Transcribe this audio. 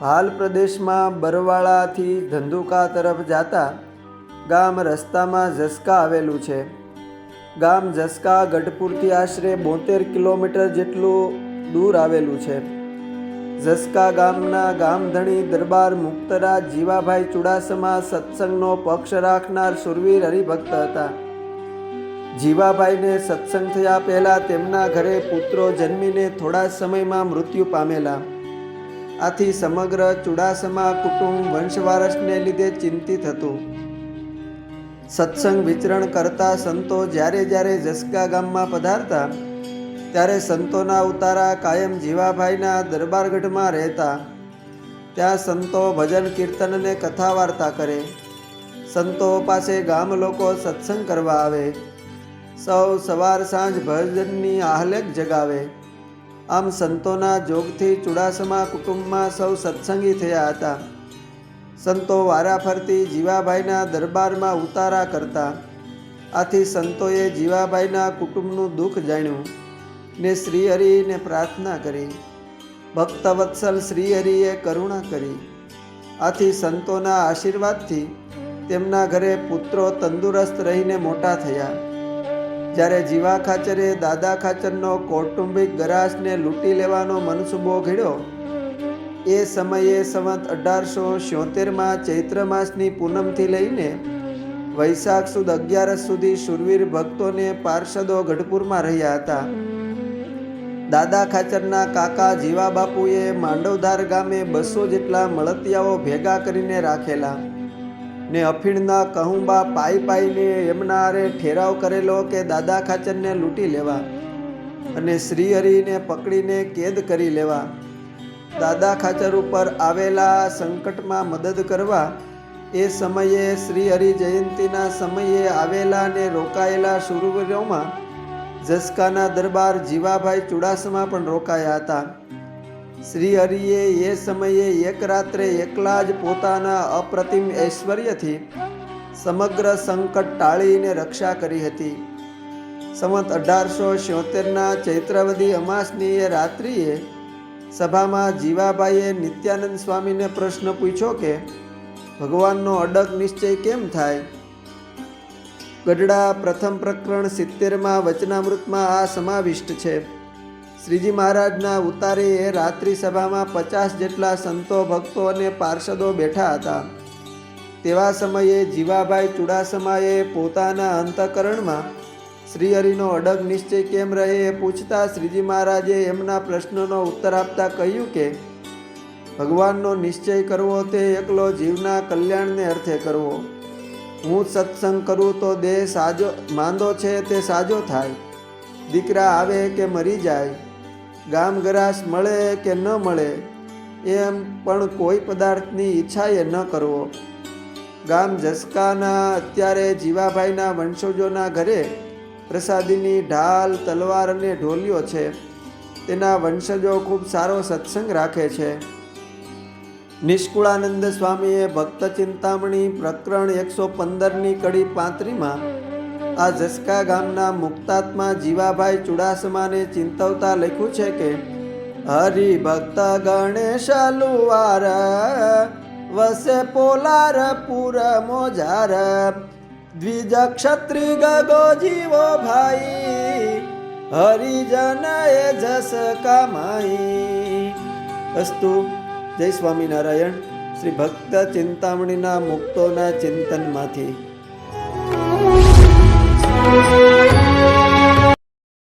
હાલ પ્રદેશમાં બરવાળાથી ધંધુકા તરફ જતા ગામ રસ્તામાં ઝસકા આવેલું છે. ગામ ઝસકા ગઢપુરથી આશરે બોતેર કિલોમીટર જેટલું દૂર આવેલું છે. ઝસકા ગામના ગામધણી દરબાર મુક્તરાજ જીવાભાઈ ચુડાસમા સત્સંગનો પક્ષ રાખનાર સુરવીર હરિભક્ત હતા. જીવાભાઈને સત્સંગ થયા પહેલાં તેમના ઘરે પુત્રો જન્મીને થોડા સમયમાં મૃત્યુ પામેલા. આથી સમગ્ર ચુડાસમા કુટુંબ વંશવારસને લીધે ચિંતિત હતું. સત્સંગ વિચરણ કરતા સંતો જ્યારે જ્યારે જસકા ગામમાં પધારતા, ત્યારે સંતોના ઉતારા કાયમ જીવાભાઈના દરબારગઢમાં રહેતા. ત્યાં સંતો ભજન કીર્તન અને કથા વાર્તા કરે. સંતો પાસે ગામ લોકો સત્સંગ કરવા આવે. સૌ સવાર સાંજ ભજનની આહલેક જગાવે. આમ સંતોના જોગથી ચુડાસમા કુટુંબમાં સૌ સત્સંગી થયા હતા. સંતો વારાફરતી જીવાભાઈના દરબારમાં ઉતારા કરતા. આથી સંતોએ જીવાભાઈના કુટુંબનું દુઃખ જાણ્યું ને શ્રીહરિને પ્રાર્થના કરી. ભક્તવત્સલ શ્રીહરિએ કરુણા કરી. આથી સંતોના આશીર્વાદથી તેમના ઘરે પુત્રો તંદુરસ્ત રહીને મોટા થયા. જ્યારે જીવા ખાચરે, દાદા ખાચરનો કૌટુંબિક ગરાસને લૂંટી લેવાનો મનસુબો ઘડ્યો, એ સમયે સંવત અઢારસો છોતેરમાં ચૈત્ર માસની પૂનમથી લઈને વૈશાખ સુદ અગિયારસ સુધી શુરવીર ભક્તોને પાર્ષદો ગઢપુરમાં રહ્યા હતા. દાદા ખાચરના કાકા જીવા બાપુએ માંડવધાર ગામે બસો જેટલા મળતિયાઓ ભેગા કરીને રાખેલા. ને અફીણના કહુંબા પાઈ પાઈને એમના આરે ઠેરાવ કરેલો કે દાદા ખાચરને લૂંટી લેવા અને શ્રીહરિને પકડીને કેદ કરી લેવા. દાદા ખાચર ઉપર આવેલા સંકટમાં મદદ કરવા એ સમયે શ્રી હરિ જયંતીના સમયે આવેલા ને રોકાયેલા શુરવીરોમાં જસકાના દરબાર જીવાભાઈ ચુડાસમા પણ રોકાયા હતા. શ્રી હરિએ એ સમયે એક રાત્રે એકલા જ પોતાના અપ્રતિમ ઐશ્વર્યથી સમગ્ર સંકટ ટાળીને રક્ષા કરી હતી. સંવત અઢારસો છોતેરના ચૈત્રવદી અમાસની એ રાત્રિએ સભામાં જીવાભાઈએ નિત્યાનંદ સ્વામીને પ્રશ્ન પૂછ્યો કે, ભગવાનનો અડગ નિશ્ચય કેમ થાય? ગઢડા પ્રથમ પ્રકરણ સિત્તેરમાં વચનામૃતમાં આ સમાવિષ્ટ છે. શ્રીજી મહારાજના ઉતારે એ રાત્રિ સભામાં પચાસ જેટલા સંતો, ભક્તો અને પાર્ષદો બેઠા હતા. તેવા સમયે જીવાભાઈ ચુડાસમાએ પોતાના અંતકરણમાં શ્રીહરિનો અડગ નિશ્ચય કેમ રહે એ પૂછતા શ્રીજી મહારાજે એમના પ્રશ્નનો ઉત્તર આપતા કહ્યું કે, ભગવાનનો નિશ્ચય કરવો તે એકલો જીવના કલ્યાણને અર્થે કરવો. હું સત્સંગ કરું તો દેહ સાજો, માંદો છે તે સાજો થાય. દીકરા આવે કે મરી જાય ગામ ગરાશ મળે કે ન મળે, એમ પણ કોઈ પદાર્થની ઈચ્છાએ ન કરવો. ગામ જસકાના અત્યારે જીવાભાઈના વંશજોના ઘરે પ્રસાદીની ઢાલ, તલવાર અને ઢોલિયો છે. તેના વંશજો ખૂબ સારો સત્સંગ રાખે છે. નિષ્કુળાનંદ સ્વામીએ ભક્ત ચિંતામણી પ્રકરણ એકસો પંદરની કડી પાંત્રીમાં આ જસકા ગામના મુક્તાત્મા જીવાભાઈ ચુડાસમાને ચિંતવતા લખ્યું છે કે, હરિભક્ત ગણેશ લુવાર વસે પોલાર પુર મોજાર દ્વિજ ક્ષત્રિ ગગો જીવો ભાઈ, હરિજન એ જસ કમાઈ. અસ્તુ, જય સ્વામિનારાયણ. શ્રી ભક્ત ચિંતામણીના મુક્તોના ચિંતનમાંથી. Thank you.